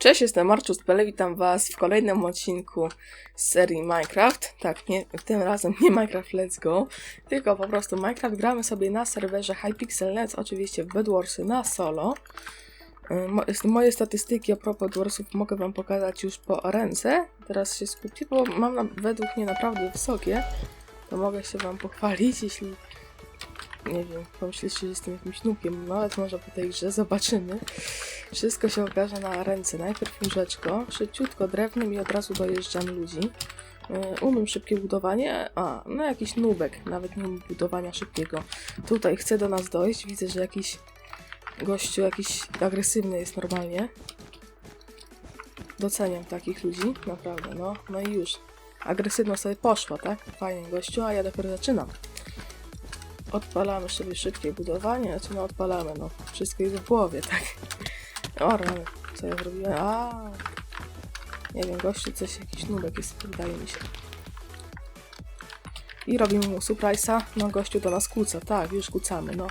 Cześć, jestem Marczus Pele, witam was w kolejnym odcinku z serii Minecraft. Tak, nie, tym razem nie Minecraft Let's Go, tylko po prostu Minecraft gramy sobie na serwerze Hypixel.net, oczywiście w Bedwarsy na solo. Y, mo- Moje statystyki a propos Bedwarsów mogę wam pokazać już po ręce. Teraz się skupię, bo mam na, według mnie naprawdę wysokie. To mogę się wam pochwalić, jeśli nie wiem, pomyślicie, że jestem jakimś nupiem, no ale to może po tej grze zobaczymy. Wszystko się okaże na ręce. Najpierw łóżeczko, szybciutko drewnem i od razu dojeżdżam ludzi. Yy, Umiem szybkie budowanie, a no jakiś nubek, nawet nie umiem budowania szybkiego. Tutaj chce do nas dojść, widzę, że jakiś gościu jakiś agresywny jest normalnie. Doceniam takich ludzi, naprawdę, no. No i już. Agresywno sobie poszło, tak? Fajnie gościu, a ja dopiero zaczynam. Odpalamy sobie szybkie budowanie, znaczy no odpalamy, no. Wszystko jest w głowie, tak? O, rany, co ja zrobiłem? A, nie wiem, gościu coś, jakiś nubek jest, wydaje mi się. I robimy mu surprise'a. No, gościu do nas kłóca, tak, już kłócamy, no.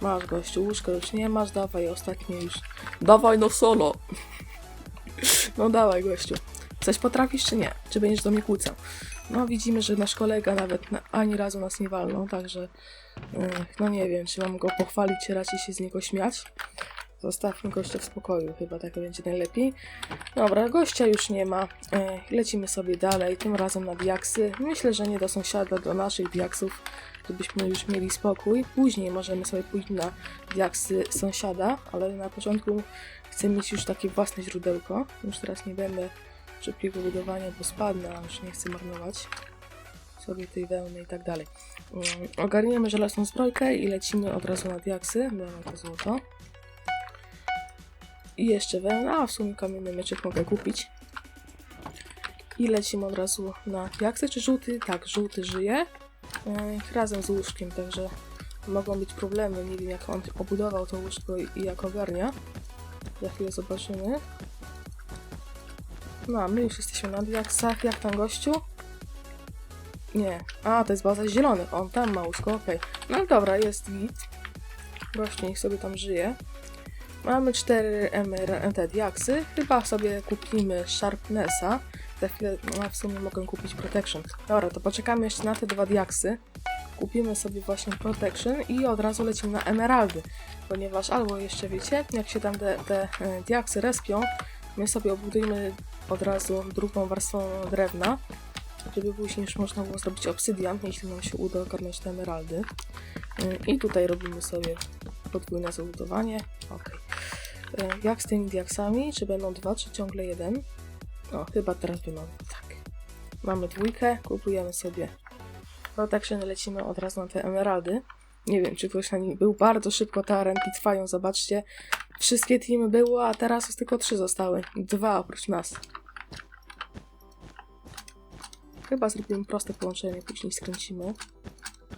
Masz gościu, łóżko już nie masz, dawaj ostatnie już. Dawaj no solo! No dawaj gościu. Coś potrafisz czy nie? Czy będziesz do mnie kłócał? No widzimy, że nasz kolega nawet na, ani razu nas nie walnął, także Ech, no nie wiem, czy mam go pochwalić, czy raczej się z niego śmiać. Zostawmy gościa w spokoju, chyba tak będzie najlepiej. Dobra, gościa już nie ma. Ech, lecimy sobie dalej, tym razem na diaksy. Myślę, że nie do sąsiada, do naszych diaksów, żebyśmy już mieli spokój. Później możemy sobie pójść na diaksy sąsiada, ale na początku chcę mieć już takie własne źródełko. Już teraz nie będę szybkiego budowania, bo spadnę, a już nie chcę marnować sobie tej wełny i tak dalej. Mm, Ogarniemy żelazną zbrojkę i lecimy od razu na diaksy. Mamy to złoto. I jeszcze wełna, a w sumie kamienny mieczek mogę kupić. I lecimy od razu na diaksy. Czy żółty? Tak, żółty żyje. Yy, razem z łóżkiem, także mogą być problemy. Nie wiem jak on obudował to łóżko i jak ogarnia. Za chwilę zobaczymy. No, my już jesteśmy na diaksach. Jak tam gościu? Nie. A, to jest baza zielonych. On tam ma łóżko, okej. No dobra, jest git. Gość niech sobie tam żyje. Mamy cztery emer- te diaksy. Chyba sobie kupimy Sharpnessa. Za chwilę, no w sumie mogę kupić Protection. Dobra, to poczekamy jeszcze na te dwa diaksy. Kupimy sobie właśnie Protection i od razu lecimy na emeraldy. Ponieważ albo jeszcze wiecie, jak się tam te, te e, diaksy respią, my sobie obudujemy od razu drugą warstwą drewna żeby później już można było zrobić obsydian, jeśli nam się uda ogarnąć te emeraldy. Yy, I tutaj robimy sobie podwójne zabudowanie. Ok. Jak z tymi diaksami? Czy będą dwa, czy ciągle jeden? O, chyba teraz będą tak. Mamy dwójkę, kupujemy sobie protection, lecimy od razu na te emeraldy. Nie wiem, czy ktoś na nich był. Bardzo szybko te arenki trwają, zobaczcie. Wszystkie teamy było, a teraz już tylko trzy zostały. Dwa oprócz nas. Chyba zrobimy proste połączenie, później skręcimy,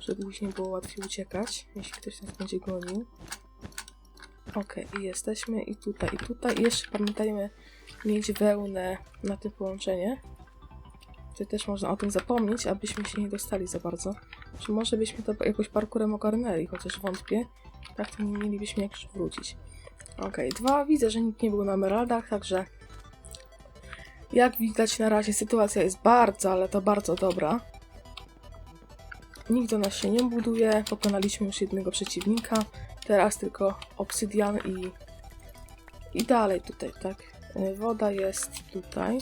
żeby później było łatwiej uciekać, jeśli ktoś nas będzie gonił. Ok, i jesteśmy i tutaj, i tutaj. I jeszcze pamiętajmy mieć wełnę na tym połączenie. Tutaj też można o tym zapomnieć, abyśmy się nie dostali za bardzo. Czy może byśmy to jakoś parkurem ogarnęli, chociaż wątpię. Tak to nie mielibyśmy jak wrócić. Ok, dwa. Widzę, że nikt nie był na emeraldach, także jak widać na razie sytuacja jest bardzo, ale to bardzo dobra. Nikt do nas się nie buduje, pokonaliśmy już jednego przeciwnika. Teraz tylko obsydian i, i dalej tutaj, tak. Y, Woda jest tutaj,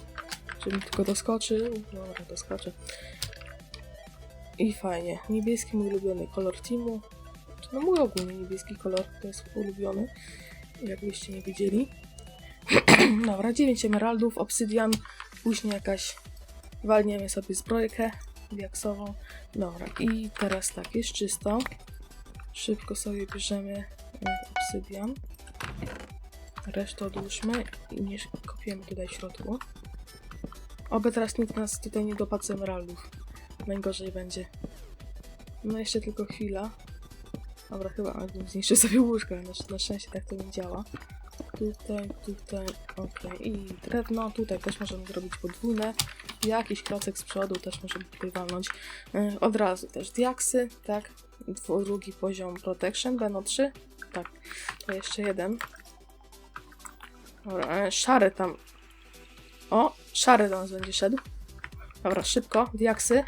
żebym tylko doskoczył. Dobra, doskoczę. I fajnie. Niebieski mój ulubiony kolor teamu. No mój ogólnie niebieski kolor to jest ulubiony. Jakbyście nie wiedzieli. Dobra, 9 emeraldów, obsydian, później jakaś walniemy sobie zbrojkę diaksową. Dobra, i teraz tak, jest czysto. Szybko sobie bierzemy e, obsydian. Resztę odłóżmy i nie kopiemy tutaj w środku. Oby teraz nikt nas tutaj nie dopadł z emeraldów. Najgorzej będzie. No jeszcze tylko chwila. Dobra, chyba zniszczę sobie łóżko, na, na szczęście tak to nie działa. Tutaj, tutaj, ok. I drewno, tutaj też możemy zrobić podwójne. Jakiś klocek z przodu też możemy tutaj walnąć. Yy, od razu też diaksy, tak. Drugi poziom protection, będą trzy. Tak, to jeszcze jeden. Dobra, e, szary tam. O, szary do nas będzie szedł. Dobra, szybko, diaksy.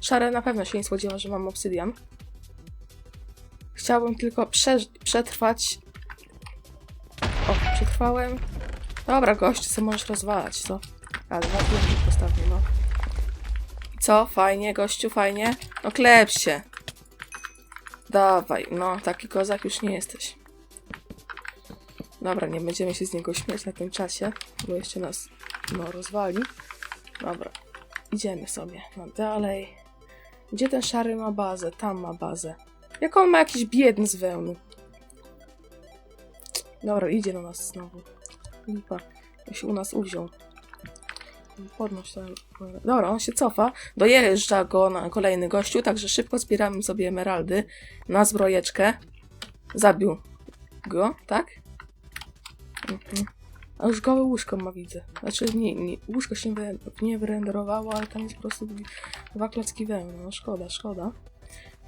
Szary na pewno się nie spodziewa, że mam obsydian. Chciałbym tylko prze przetrwać. O, przetrwałem. Dobra, gościu, co możesz rozwalać, co? A, dwa pięki postawię, no. Co? Fajnie, gościu, fajnie. No klep się. Dawaj, no, taki kozak już nie jesteś. Dobra, nie będziemy się z niego śmiać na tym czasie, bo jeszcze nas, no, rozwali. Dobra, idziemy sobie, no dalej. Gdzie ten szary ma bazę? Tam ma bazę. Jak on ma jakiś biedny z wełny. Dobra, idzie do nas znowu. Lipa. On się u nas uwziął. Podnoś ten... Dobra, on się cofa. Dojeżdża go na kolejny gościu, także szybko zbieramy sobie emeraldy na zbrojeczkę. Zabił go, tak? Mhm. A już gołe łóżko ma, widzę. Znaczy, nie, nie, łóżko się wy, nie wyrenderowało, ale tam jest po prostu dwa klocki wełny. No szkoda, szkoda.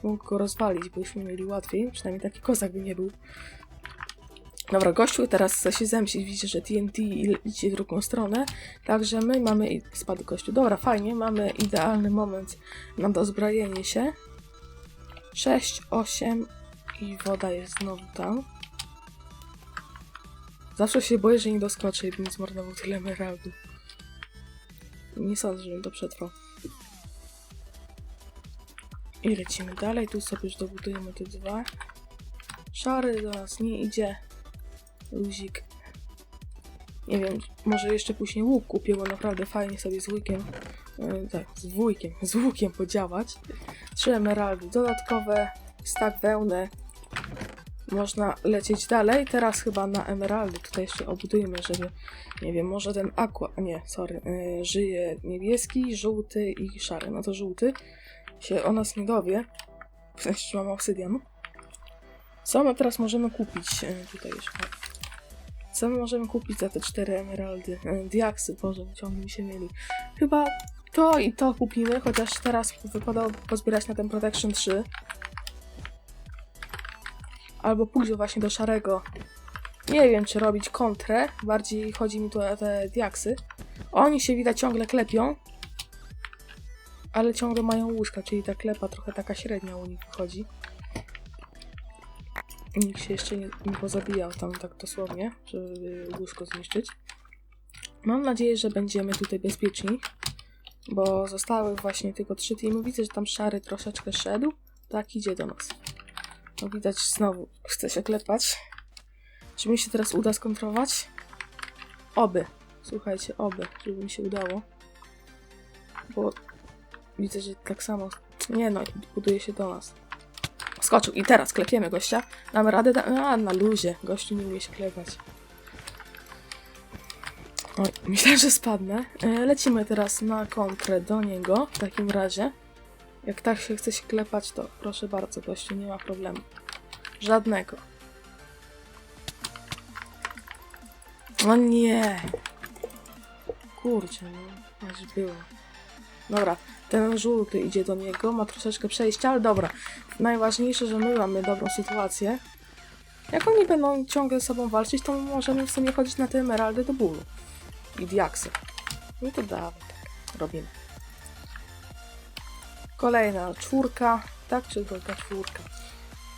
Mógł go rozwalić, byśmy mieli łatwiej. Przynajmniej taki kozak by nie był. Dobra, gościu teraz chce się zemścić. Widzicie, że TNT idzie w drugą stronę. Także my mamy... Spadł gościu. Dobra, fajnie. Mamy idealny moment na dozbrojenie się. 6, 8 i woda jest znowu tam. Zawsze się boję, że nie doskoczę i bym zmarnował tyle emeraldów. Nie sądzę, żebym to przetrwał. I lecimy dalej. Tu sobie już dobudujemy te dwa. Szary do nas nie idzie. Luzik. Nie wiem, może jeszcze później łuk kupię, bo naprawdę fajnie sobie z łukiem, e, tak, z wujkiem, z łukiem podziałać. Trzy emeraldy dodatkowe, stak wełny. Można lecieć dalej. Teraz chyba na emeraldy tutaj jeszcze obudujemy, żeby, nie wiem, może ten aqua, nie, sorry, e, żyje niebieski, żółty i szary. No to żółty się o nas nie dowie. W sensie, mam obsydian. Co my teraz możemy kupić e, tutaj jeszcze? Co my możemy kupić za te cztery emeraldy? E, Diaksy, Boże, ciągle mi się mieli. Chyba to i to kupimy, chociaż teraz wypadało pozbierać na ten Protection 3. Albo pójść właśnie do szarego. Nie wiem, czy robić kontrę. Bardziej chodzi mi tu o te diaksy. Oni się widać ciągle klepią. Ale ciągle mają łóżka, czyli ta klepa trochę taka średnia u nich wychodzi. Nikt się jeszcze nie, nie pozabijał tam tak dosłownie, żeby łóżko zniszczyć. Mam nadzieję, że będziemy tutaj bezpieczni, bo zostały właśnie tylko trzy teamy. Widzę, że tam szary troszeczkę szedł. Tak, idzie do nas. No widać, znowu chce się klepać. Czy mi się teraz uda skontrować? Oby. Słuchajcie, oby, żeby mi się udało. Bo widzę, że tak samo... Nie no, buduje się do nas. Skoczył i teraz klepiemy gościa. Damy radę, da... a na luzie. Gościu nie umie się klepać. Oj, myślę, że spadnę. E, lecimy teraz na kontrę do niego, w takim razie. Jak tak się chce się klepać, to proszę bardzo, gościu, nie ma problemu. Żadnego. O nie! Kurczę, no, aż było. Dobra, ten żółty idzie do niego, ma troszeczkę przejścia, ale dobra. Najważniejsze, że my mamy dobrą sytuację. Jak oni będą ciągle ze sobą walczyć, to możemy w sumie chodzić na te emeraldy do bólu. I diaksy. No to dawaj, tak robimy. Kolejna czwórka, tak czy tylko czwórka.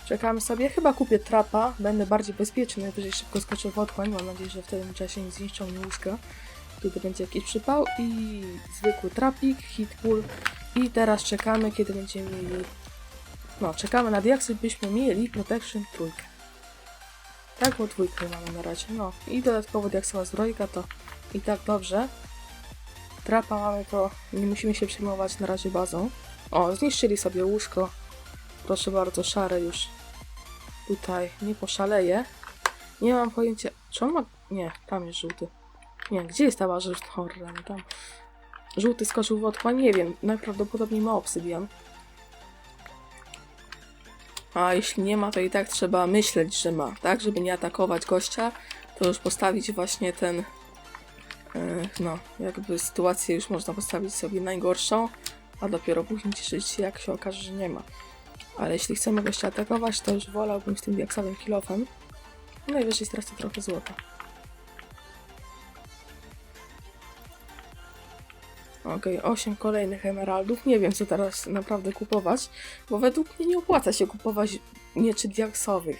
Czekamy sobie, chyba kupię trapa, będę bardziej bezpieczny, najwyżej szybko skoczę w otchłań, mam nadzieję, że w tym czasie nie zniszczą mi łóżka. Tutaj będzie jakiś przypał i zwykły trapik, hit pull i teraz czekamy, kiedy będziemy mieli... No, czekamy na diaksy, byśmy mieli protection trójkę. Tak, bo dwójkę mamy na razie, no. I dodatkowo diaksowa zbrojka to i tak dobrze. Trapa mamy to, nie musimy się przejmować na razie bazą. O, zniszczyli sobie łóżko. Proszę bardzo, szare już tutaj nie poszaleje. Nie mam pojęcia, on ma... Nie, tam jest żółty. Nie, gdzie jest ta baza? Horror, tam. Żółty skoczył w otchłań, nie wiem, najprawdopodobniej ma obsydian. A jeśli nie ma, to i tak trzeba myśleć, że ma, tak? Żeby nie atakować gościa, to już postawić właśnie ten... e, No, jakby sytuację już można postawić sobie najgorszą, a dopiero później cieszyć się, jak się okaże, że nie ma. Ale jeśli chcemy gościa atakować, to już wolałbym z tym diaksowym kilofem. Najwyżej stracę trochę złota. Okej, 8 kolejnych emeraldów. Nie wiem, co teraz naprawdę kupować, bo według mnie nie opłaca się kupować mieczy diaksowych.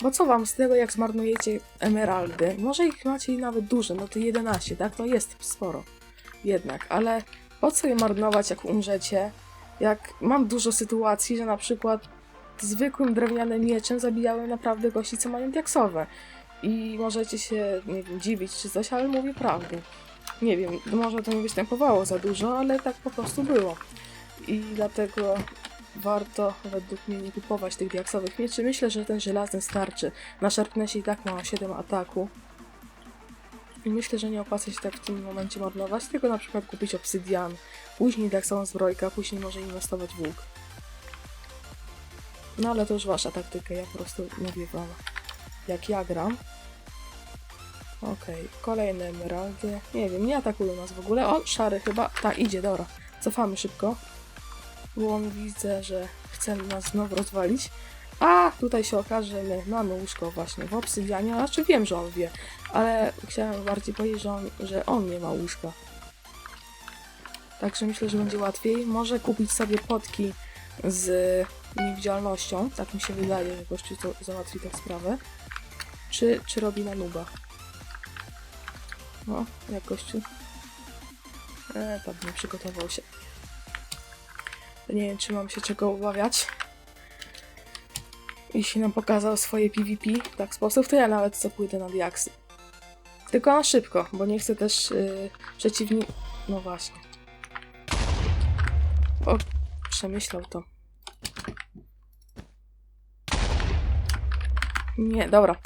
Bo co wam z tego, jak zmarnujecie emeraldy? Może ich macie i nawet duże, no to 11, tak? To jest sporo. Jednak, ale po co je marnować, jak umrzecie? Jak mam dużo sytuacji, że na przykład zwykłym drewnianym mieczem zabijałem naprawdę gości, co mają diaksowe. I możecie się, nie wiem, dziwić czy coś, ale mówię prawdę. Nie wiem, może to nie występowało za dużo, ale tak po prostu było. I dlatego warto według mnie nie kupować tych diaksowych mieczy. Myślę, że ten żelazny starczy. Na Sharpnessie i tak ma 7 ataku. I myślę, że nie opłaca się tak w tym momencie marnować, tylko na przykład kupić obsydian, później diaksową zbrojkę, później może inwestować w łuk. No ale to już wasza taktyka, ja po prostu mówię wam, jak ja gram. Okej, kolejne emeraldy. Nie wiem, nie atakują nas w ogóle. O, szary chyba. Tak, idzie, dobra. Cofamy szybko. Bo on widzę, że chce nas znowu rozwalić. A, tutaj się okaże, że my mamy łóżko właśnie w obsydianie. Znaczy wiem, że on wie, ale chciałem bardziej powiedzieć, że on, że on nie ma łóżka. Także myślę, że będzie łatwiej. Może kupić sobie potki z niewidzialnością. Tak mi się wydaje, że gościu załatwi tę sprawę. Czy, czy robi na nuba? No, jak gościu? E, pewnie przygotował się. Nie wiem, czy mam się czego obawiać. Jeśli nam pokazał swoje PvP w tak sposób, to ja nawet co pójdę na diaksy. Tylko na szybko, bo nie chcę też yy, przeciwnik... No właśnie. O, przemyślał to. Nie, dobra.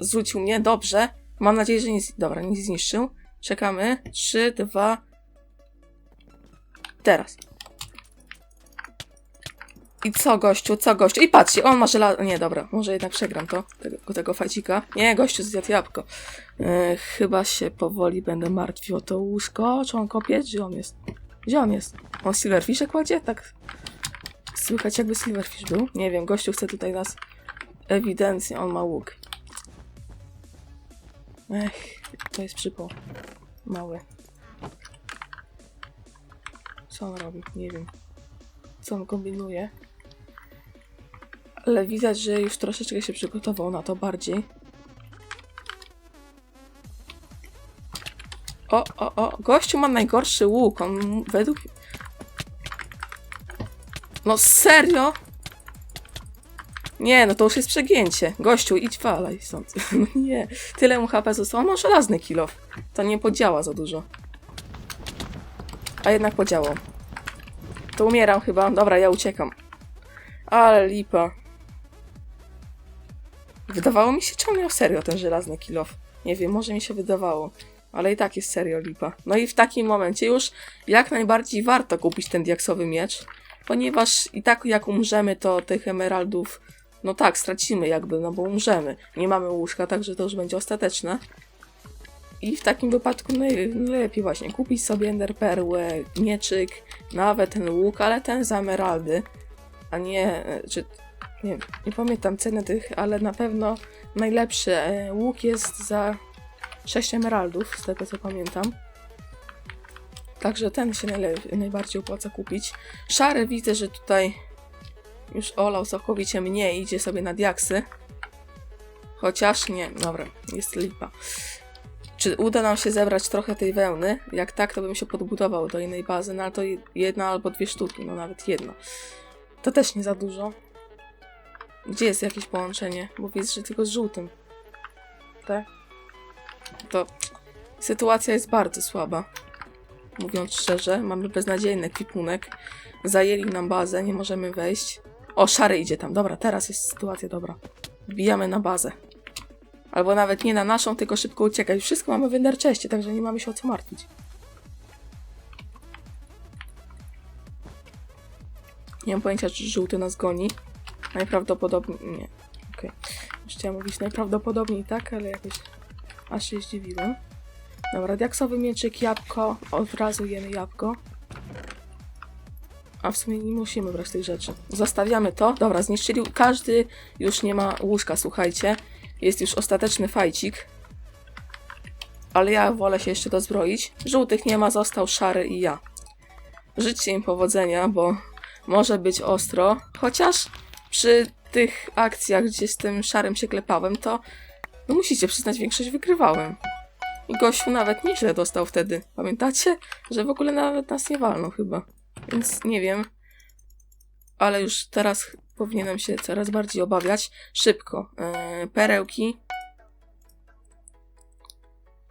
Zrzucił mnie, dobrze. Mam nadzieję, że nic. Dobra, nie zniszczył. Czekamy. 3, 2. Teraz. I co, gościu, co, gościu? I patrzcie, on ma żelazo. Nie, dobra, może jednak przegram to, tego, tego. Nie, gościu zjadł jabłko. E, chyba się powoli będę martwił o to łóżko. Czy on kopie? Gdzie on jest? Gdzie on jest? On Silverfisha kładzie? Tak. Słychać, jakby Silverfish był. Nie wiem, gościu chce tutaj nas. Ewidentnie, on ma łuk. Ech, to jest przypał. Mały. Co on robi? Nie wiem. Co on kombinuje? Ale widać, że już troszeczkę się przygotował na to bardziej. O, o, o. Gościu ma najgorszy łuk. On według... No serio? Nie, no to już jest przegięcie. Gościu, idź walaj stąd. No nie, tyle mu HP zostało. On ma żelazny kilof. To nie podziała za dużo. A jednak podziałał. To umieram chyba. Dobra, ja uciekam. Ale lipa. Wydawało mi się, miał serio ten żelazny kilof. Nie wiem, może mi się wydawało. Ale i tak jest serio lipa. No i w takim momencie już jak najbardziej warto kupić ten diaksowy miecz. Ponieważ i tak jak umrzemy, to tych emeraldów no tak, stracimy jakby, no bo umrzemy. Nie mamy łóżka, także to już będzie ostateczne. I w takim wypadku naj- najlepiej właśnie kupić sobie ender perłę, mieczyk, nawet ten łuk, ale ten za emeraldy, a nie, e, czy, nie, nie pamiętam ceny tych, ale na pewno najlepszy e, łuk jest za 6 emeraldów, z tego co pamiętam. Także ten się najbardziej opłaca kupić. Szary widzę, że tutaj już olał całkowicie mnie i idzie sobie na diaksy. Chociaż nie, dobra, jest lipa. Czy uda nam się zebrać trochę tej wełny? Jak tak, to bym się podbudował do innej bazy, no ale to jedna albo dwie sztuki, no nawet jedna. To też nie za dużo. Gdzie jest jakieś połączenie? Bo widzę, że tylko z żółtym. Tak? To sytuacja jest bardzo słaba. Mówiąc szczerze, mamy beznadziejny kwipunek. Zajęli nam bazę, nie możemy wejść. O, szary idzie tam. Dobra, teraz jest sytuacja dobra. Wbijamy na bazę. Albo nawet nie na naszą, tylko szybko uciekać. Wszystko mamy w Enderczeście, także nie mamy się o co martwić. Nie mam pojęcia, czy żółty nas goni. Najprawdopodobniej... Nie. Okej. Już chciałam mówić najprawdopodobniej tak, ale jakoś... Aż się zdziwiłem. Dobra, diaksowy mieczyk, jabłko. Od razu jemy jabłko. A w sumie nie musimy brać tych rzeczy. Zostawiamy to. Dobra, zniszczyli. Każdy już nie ma łóżka, słuchajcie. Jest już ostateczny fajcik. ale ja wolę się jeszcze dozbroić. Żółtych nie ma, został szary i ja. Życzcie im powodzenia, bo może być ostro, chociaż przy tych akcjach, gdzie z tym szarym się klepałem, to no musicie przyznać, większość wygrywałem. I gościu nawet nieźle dostał wtedy. Pamiętacie? Że w ogóle nawet nas nie walnął chyba. Więc nie wiem. Ale już teraz powinienem się coraz bardziej obawiać. Szybko. Yy, perełki.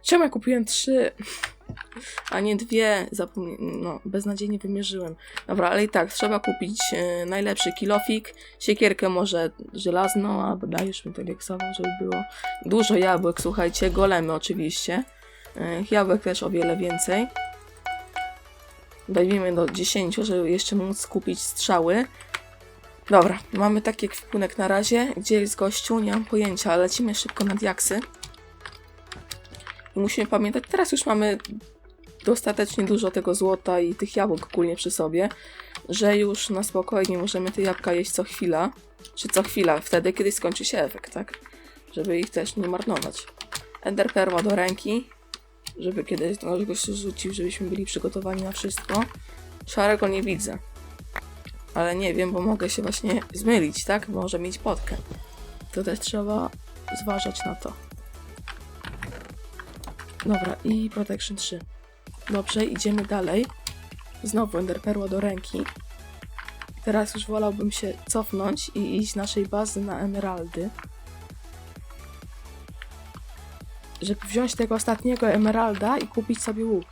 Czemu ja kupiłem trzy? A nie dwie. Zapomnie... No, beznadziejnie wymierzyłem. Dobra, ale i tak, trzeba kupić e, najlepszy kilofik, siekierkę może żelazną, albo dajesz mi telieksową, żeby było dużo jabłek, słuchajcie, golemy oczywiście. E, jabłek też o wiele więcej. Dajmy do 10, żeby jeszcze móc kupić strzały. Dobra, mamy taki kwipunek na razie. Gdzie jest gościu? Nie mam pojęcia, ale lecimy szybko na diaksy. I musimy pamiętać, teraz już mamy dostatecznie dużo tego złota i tych jabłek ogólnie przy sobie, że już na spokojnie możemy te jabłka jeść co chwila, czy co chwila, wtedy kiedy skończy się efekt, tak? Żeby ich też nie marnować. Ender perła do ręki, żeby kiedyś go się rzucił, żebyśmy byli przygotowani na wszystko. Szarego nie widzę. Ale nie wiem, bo mogę się właśnie zmylić, tak? Może mieć potkę. To też trzeba zważać na to. Dobra, i Protection 3. Dobrze, idziemy dalej. Znowu Ender Perła do ręki. Teraz już wolałbym się cofnąć i iść naszej bazy na emeraldy. Żeby wziąć tego ostatniego emeralda i kupić sobie łuk.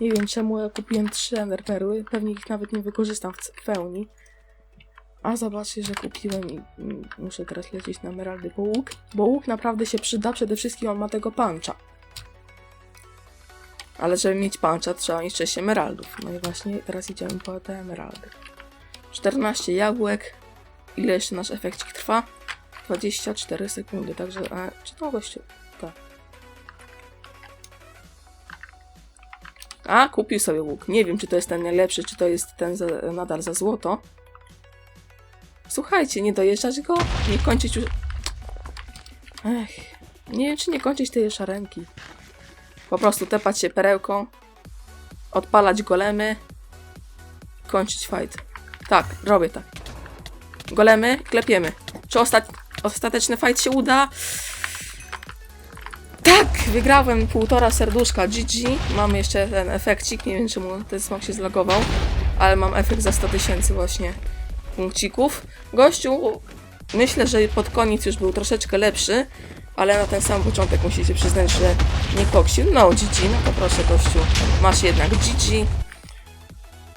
Nie wiem czemu ja kupiłem trzy Ender Perły, pewnie ich nawet nie wykorzystam w pełni. A zobaczcie, że kupiłem i muszę teraz lecieć na emeraldy po łuk, bo łuk naprawdę się przyda, przede wszystkim on ma tego puncha. Ale żeby mieć puncha, trzeba mieć 6 emeraldów. No i właśnie teraz idziemy po te emeraldy. 14 jabłek. Ile jeszcze nasz efekcik trwa? 24 sekundy, także... A, czy to gościu? A, kupił sobie łuk. Nie wiem, czy to jest ten najlepszy, czy to jest ten za, nadal za złoto. Słuchajcie, nie dojeżdżać go? Nie kończyć już... Ech, nie wiem, czy nie kończyć tej szarenki. Po prostu tepać się perełką, odpalać golemy, kończyć fight. Tak, robię tak. Golemy, klepiemy. Czy ostat... ostateczny fight się uda? Tak! Wygrałem półtora serduszka GG. Mam jeszcze ten efekcik, nie wiem czemu ten smok się zlogował, ale mam efekt za 100 tysięcy właśnie punkcików. Gościu, myślę, że pod koniec już był troszeczkę lepszy, ale na ten sam początek musicie przyznać, że nie koksił. No, GG, no to proszę gościu, masz jednak GG.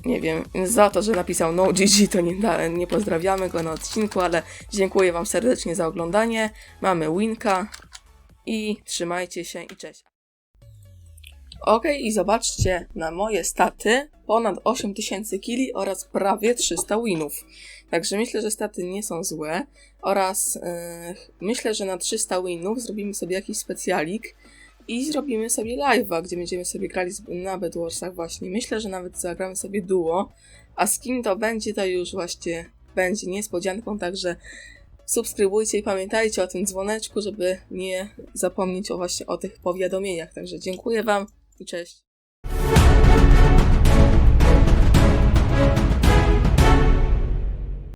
Nie wiem, za to, że napisał no GG, to nie, nie pozdrawiamy go na odcinku, ale dziękuję wam serdecznie za oglądanie. Mamy winka i trzymajcie się i cześć. Ok, i zobaczcie na moje staty. Ponad 8000 kili oraz prawie 300 winów. Także myślę, że staty nie są złe. Oraz e, myślę, że na 300 winów zrobimy sobie jakiś specjalik i zrobimy sobie live'a, gdzie będziemy sobie grali na Bedwarsach właśnie. Myślę, że nawet zagramy sobie duo. A z kim to będzie, to już właśnie będzie niespodzianką, także subskrybujcie i pamiętajcie o tym dzwoneczku, żeby nie zapomnieć o właśnie o tych powiadomieniach. Także dziękuję Wam i cześć.